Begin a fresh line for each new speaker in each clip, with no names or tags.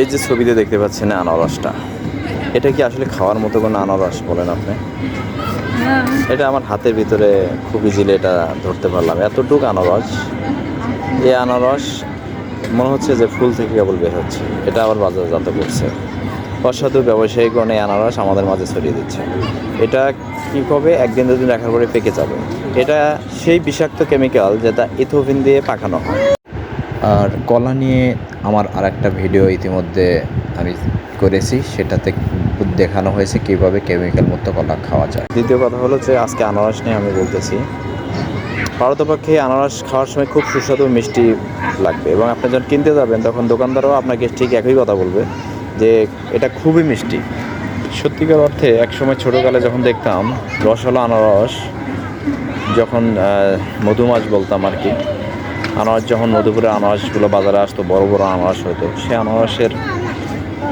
এই যে ছবিতে দেখতে পাচ্ছেন আনারসটা এটা কি আসলে খাওয়ার মতো কোনো আনারস বলেন আপনি? এটা আমার হাতের ভিতরে খুব ইজিলি এটা ধরতে পারলাম। এতটুকু আনারস এই আনারস মনে হচ্ছে যে ফুল থেকে কেবল বের হচ্ছে। এটা আবার বাজারজাত করছে। অসাধু ব্যবসায়ীগণ এই আনারস আমাদের মাঝে ছড়িয়ে দিচ্ছে। এটা কী হবে একদিন দুদিন রাখার পরে পেকে যাবে। এটা সেই বিষাক্ত কেমিক্যাল যেটা ইথোভিন দিয়ে পাকানো হয়। আর কলা নিয়ে আমার আর একটা ভিডিও ইতিমধ্যে আমি করেছি, সেটাতে দেখানো হয়েছে কীভাবে কেমিক্যাল মুক্ত কলা খাওয়া যায়। দ্বিতীয় কথা হলো যে আজকে আনারস নিয়ে আমি বলতেছি। ভারতপক্ষে আনারস খাওয়ার সময় খুব সুস্বাদু, মিষ্টি লাগবে এবং আপনি যখন কিনতে যাবেন, তখন দোকানদারও আপনাকে ঠিক একই কথা বলবে যে এটা খুবই মিষ্টি। সত্যিকার অর্থে একসময় ছোটোকালে যখন দেখতাম রসলা আনারস, যখন মধুমাছ বলতাম আর কি আনারস যখন মধুপুরে আনারসগুলো বাজারে আসতো, বড় বড় আনারস হতো সে আনারসের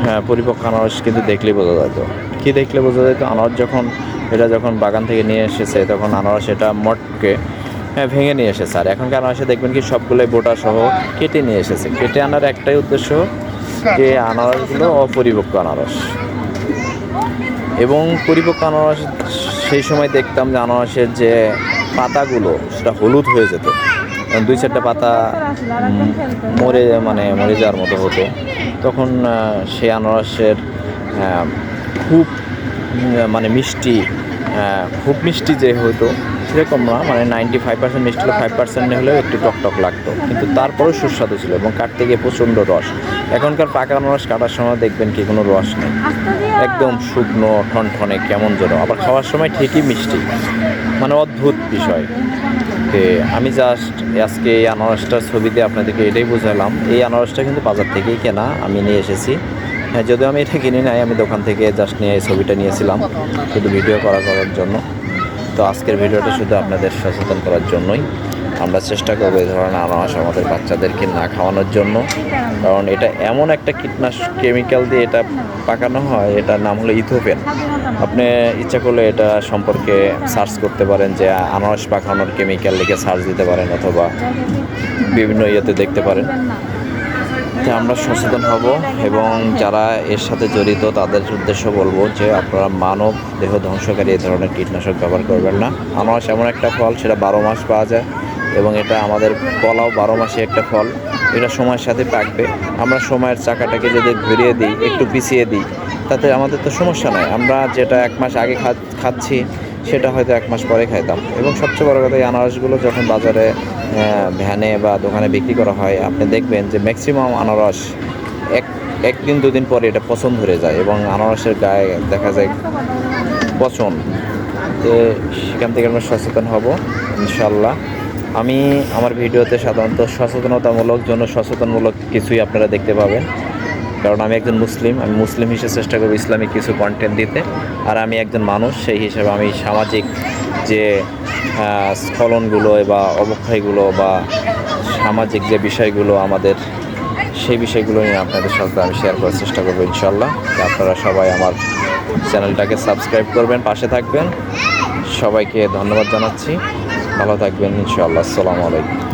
হ্যাঁ পরিপক্ক আনারস কিন্তু দেখলেই বোঝা যেত। কি দেখলে বোঝা যেত? আনারস যখন, এটা যখন বাগান থেকে নিয়ে এসেছে, তখন আনারস এটা মটকে হ্যাঁ ভেঙে নিয়ে এসেছে। আর এখনকার আনারসে দেখবেন কি সবগুলোই বোটা সহ কেটে নিয়ে এসেছে। কেটে আনার একটাই উদ্দেশ্য যে আনারসগুলো অপরিপক্ক আনারস। এবং পরিপক্ক আনারস, সেই সময় দেখতাম যে আনারসের যে পাতাগুলো, সেটা হলুদ হয়ে যেত। দুই চারটা পাতা মরে মানে মরে যাওয়ার মতো হতো। তখন সেই আনারসের খুব মানে মিষ্টি খুব মিষ্টি যে হতো সেরকম না মানে নাইনটি ফাইভ পার্সেন্ট মিষ্টি হলে ফাইভ পার্সেন্ট হলেও একটু টক টক লাগতো। কিন্তু তারপরেও সুস্বাদু ছিল এবং কাটতে গিয়ে প্রচণ্ড রস। এখনকার পাকা আনারস কাটার সময় দেখবেন কি কোনো রস নেই। একদম শুকনো, ঠনঠনে, কেমন যেন। আবার খাওয়ার সময় ঠিকই মিষ্টি। মানে অদ্ভুত বিষয়। আমি জাস্ট আজকে এই আনারসটার ছবিতে আপনাদেরকে এটাই বোঝালাম। এই আনারসটা কিন্তু বাজার থেকেই কেনা, আমি নিয়ে এসেছি। হ্যাঁ যদিও আমি এটা কিনি নাই, আমি দোকান থেকে জাস্ট নিয়ে এই ছবিটা নিয়েছিলাম। শুধু ভিডিও করা করার জন্য। তো আজকের ভিডিওটা শুধু আপনাদের সচেতন করার জন্যই। আমরা চেষ্টা করব এই ধরনের আনারস আমাদের বাচ্চাদেরকে না খাওয়ানোর জন্য। কারণ এটা এমন একটা কীটনাশক কেমিক্যাল দিয়ে এটা পাকানো হয়, এটার নাম হলো ইথোপেন আপনি ইচ্ছা করলে এটা সম্পর্কে সার্চ করতে পারেন যে আনারস পাকানোর কেমিক্যাল লিখে সার্চ দিতে পারেন অথবা বিভিন্ন ইয়েতে দেখতে পারেন। যে আমরা সচেতন হব এবং যারা এর সাথে জড়িত, তাদের উদ্দেশ্য বলব যে আপনারা মানব দেহ ধ্বংসকারী এই ধরনের কীটনাশক ব্যবহার করবেন না। আনারস এমন একটা ফল, সেটা বারো মাস পাওয়া যায় এবং এটা আমাদের কলাও বারো মাসে একটা ফল। এটা সময়ের সাথে পাকবে। আমরা সময়ের চাকাটাকে যদি ঘুরিয়ে দিই, একটু পিছিয়ে দিই, তাতে আমাদের তো সমস্যা নাই। আমরা যেটা এক মাস আগে খাচ্ছি সেটা হয়তো এক মাস পরে খাইতাম। এবং সবচেয়ে বড় কথা এই আনারসগুলো যখন বাজারে ভ্যানে বা দোকানে বিক্রি করা হয়, আপনি দেখবেন যে ম্যাক্সিমাম আনারস এক, একদিন, দুদিন পরে এটা পছন্দ ধরে যায় এবং আনারসের গায়ে দেখা যায় পচন। সেখান থেকে আমরা সচেতন হব ইনশাল্লাহ আমি আমার ভিডিওতে সাধারণত সচেতনতামূলক, জন্য সচেতনমূলক কিছুই আপনারা দেখতে পাবেন। কারণ আমি একজন মুসলিম, আমি মুসলিম হিসেবে চেষ্টা করব ইসলামিক কিছু কন্টেন্ট দিতে। আর আমি একজন মানুষ, সেই হিসেবে আমি সামাজিক যে স্খলনগুলো বা অবক্ষয়গুলো বা সামাজিক যে বিষয়গুলো আমাদের, সেই বিষয়গুলো নিয়ে আপনাদের সাথে আমি শেয়ার করার চেষ্টা করব ইনশাল্লাহ আপনারা সবাই আমার চ্যানেলটাকে সাবস্ক্রাইব করবেন, পাশে থাকবেন। সবাইকে ধন্যবাদ জানাচ্ছি। ভালো থাকবেন ইনশাআল্লাহ। আসসালামু আলাইকুম।